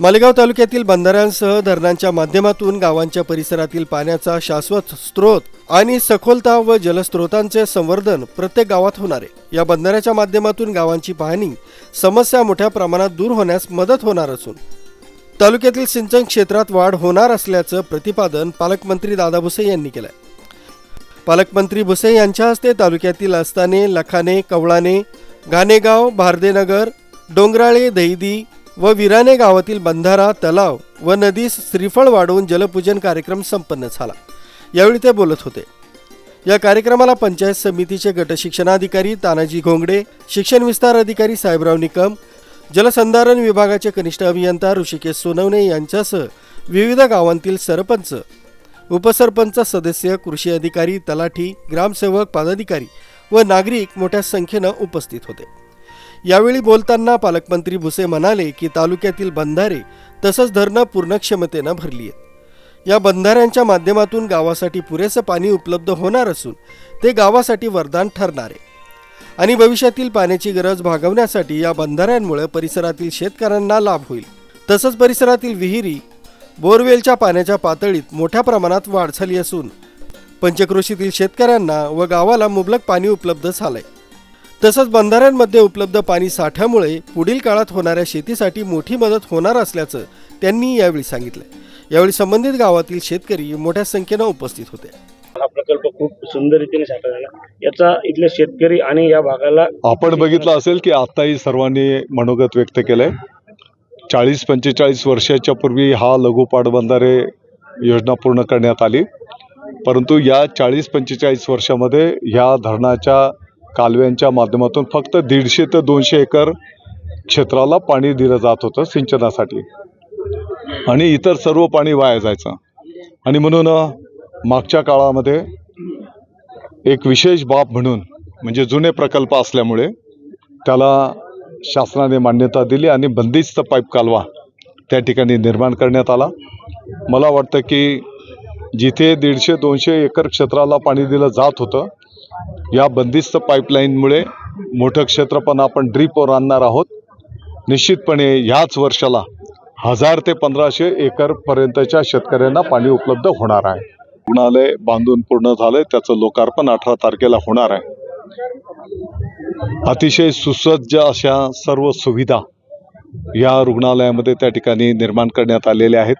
Malegaon तालुक्यातील बंधाऱ्यांसह धरणांच्या माध्यमातून गावांच्या परिसरातील पाण्याचा शाश्वत स्रोत आणि सखोलता व जलस्रोतांचे संवर्धन प्रत्येक गावात होणार आहे. या बंधाऱ्याच्या माध्यमातून गावांची पाहणी समस्या मोठ्या प्रमाणात दूर होण्यास मदत होणार असून तालुक्यातील सिंचन क्षेत्रात वाढ होणार असल्याचं प्रतिपादन पालकमंत्री दादा भुसे यांनी केलं पालकमंत्री भुसे यांच्या हस्ते तालुक्यातील अस्ताने लखाने कवळाने घाणेगाव भारदेनगर डोंगराळे दहिदी व विराने गावातील बंधारा तलाव व नदीस श्रीफळ वाढवून जलपूजन कार्यक्रम संपन्न झाला. यावेळी ते बोलत होते. या कार्यक्रमाला पंचायत समितीचे गटशिक्षणाधिकारी तानाजी घोंगडे शिक्षण विस्तार अधिकारी साहेबराव निकम जलसंधारण विभागाचे कनिष्ठ अभियंता ऋषिकेश सोनवणे यांच्यासह विविध गावांतील सरपंच उपसरपंच सदस्य कृषी अधिकारी तलाठी ग्रामसेवक पदाधिकारी व नागरिक मोठ्या संख्येनं उपस्थित होते. यावेळी बोलताना पालकमंत्री भुसे म्हणाले की तालुक्यातील बंधारे तसंच धरणं पूर्ण क्षमतेनं भरली आहेत. या बंधाऱ्यांच्या माध्यमातून गावासाठी पुरेसं पाणी उपलब्ध होणार असून ते गावासाठी वरदान ठरणार आहे. आणि भविष्यातील पाण्याची गरज भागवण्यासाठी या बंधाऱ्यांमुळे परिसरातील शेतकऱ्यांना लाभ होईल. तसंच परिसरातील विहिरी बोरवेलच्या पाण्याच्या पातळीत मोठ्या प्रमाणात वाढ झाली असून पंचक्रोशीतील शेतकऱ्यांना व गावाला मुबलक पाणी उपलब्ध झालंय. तसंच बंधाऱ्यांमध्ये उपलब्ध पाणी साठ्यामुळे पुढील काळात होणाऱ्या शेतीसाठी मोठी मदत होणार असल्याचं त्यांनी यावेळी सांगितलं. यावेळी संबंधित गावातील शेतकरी मोठ्या संख्येनं उपस्थित होते. हा प्रकल्प खूप सुंदर रीतीने साकार झाला. याचा इथले शेतकरी आणि या भागाला आपण बघितलं असेल की आताही सर्वांनी मनोगत व्यक्त केलंय. चाळीस पंचेचाळीस वर्षाच्या पूर्वी हा लघु पाटबंधारे योजना पूर्ण करण्यात आली. परंतु या चाळीस पंचेचाळीस वर्षामध्ये ह्या धरणाच्या कालव्यांच्या माध्यमातून फक्त दीडशे ते दोनशे एकर क्षेत्राला पाणी दिलं जात होतं सिंचनासाठी. आणि इतर सर्व पाणी वाया जायचं. आणि म्हणून मागच्या काळामध्ये एक विशेष बाब म्हणून म्हणजे जुने प्रकल्प असल्यामुळे त्याला शासनाने मान्यता दिली आणि बंदिस्त पाईप कालवा त्या ठिकाणी निर्माण करण्यात आला. मला वाटतं की जिथे दीडशे दोनशे एकर क्षेत्राला पाणी दिलं जात होतं या बंदिस्त पाईपलाईनमुळे मोठं क्षेत्र पण आपण ड्रीपवर आणणार आहोत. निश्चितपणे ह्याच वर्षाला हजार ते पंधराशे एकरपर्यंतच्या शेतकऱ्यांना पाणी उपलब्ध होणार आहे. रुग्णालय बांधून पूर्ण झालंय त्याचं लोकार्पण अठरा तारखेला होणार आहे. अतिशय सुसज्ज अशा सर्व सुविधा या रुग्णालयामध्ये त्या ठिकाणी निर्माण करण्यात आलेल्या आहेत.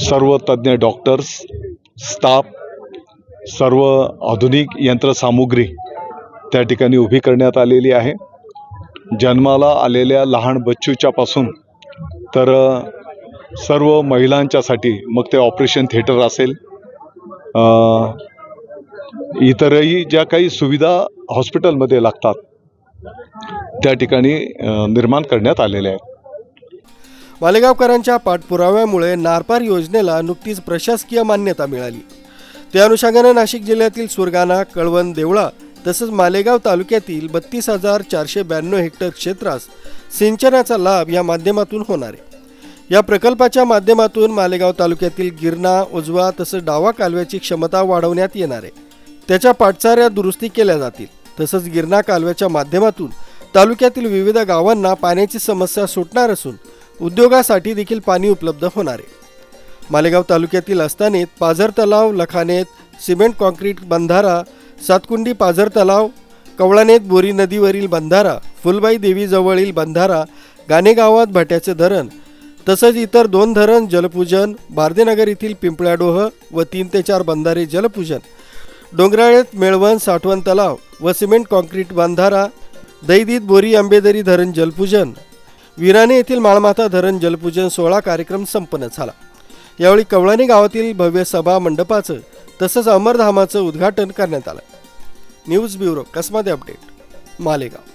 सर्व तज्ज्ञ डॉक्टर्स स्टाफ सर्व आधुनिक यंत्रसामुग्री त्या ठिकाणी उभी करण्यात आलेली आहे. जन्माला आलेल्या लहान बच्चूच्यापासून तर सर्व महिलांच्यासाठी मग ते ऑपरेशन थिएटर असेल इतरही ज्या काही सुविधा हॉस्पिटलमध्ये लागतात त्या ठिकाणी निर्माण करण्यात आलेल्या आहेत. मालेगावकरांच्या पाठपुराव्यामुळे नारपार योजनेला नुकतीच प्रशासकीय मान्यता मिळाली. त्या अनुषंगानं नाशिक जिल्ह्यातील सुरगाणा कळवण देवळा तसंच मालेगाव तालुक्यातील बत्तीस हजार चारशे ब्याण्णव हेक्टर क्षेत्रास सिंचनाचा लाभ या माध्यमातून होणार आहे. या प्रकल्पाच्या माध्यमातून मालेगाव तालुक्यातील गिरणा उजवा तसंच डावा कालव्याची क्षमता वाढवण्यात येणार आहे. त्याच्या पाटचाऱ्या दुरुस्ती केल्या जातील. तसंच गिरणा कालव्याच्या माध्यमातून तालुक्यातील विविध गावांना पाण्याची समस्या सुटणार असून उद्योगासाठी देखील पाणी उपलब्ध होणार आहे. मालेगाव तालुक्यातील असतानेत पाझर तलाव लखानेत सिमेंट कॉन्क्रीट बंधारा सातकुंडी पाझर तलाव कवळानेत बोरी नदीवरील बंधारा फुलबाई देवीजवळील बंधारा गाणेगावात भाट्याचे धरण तसंच इतर दोन धरण जलपूजन बार्देनगर येथील पिंपळ्याडोह व तीन ते चार बंधारे जलपूजन डोंगराळेत मेळवण साठवण तलाव व सिमेंट कॉन्क्रीट बंधारा दैदीत बोरी आंबेदरी धरण जलपूजन विराणे येथील माळमाथा धरण जलपूजन सोहळा कार्यक्रम संपन्न झाला. यावेळी कवळणी गावातील भव्य सभा मंडपाचं तसंच अमरधामाचं उद्घाटन करण्यात आलं. न्यूज ब्युरो कसमाते अपडेट मालेगाव.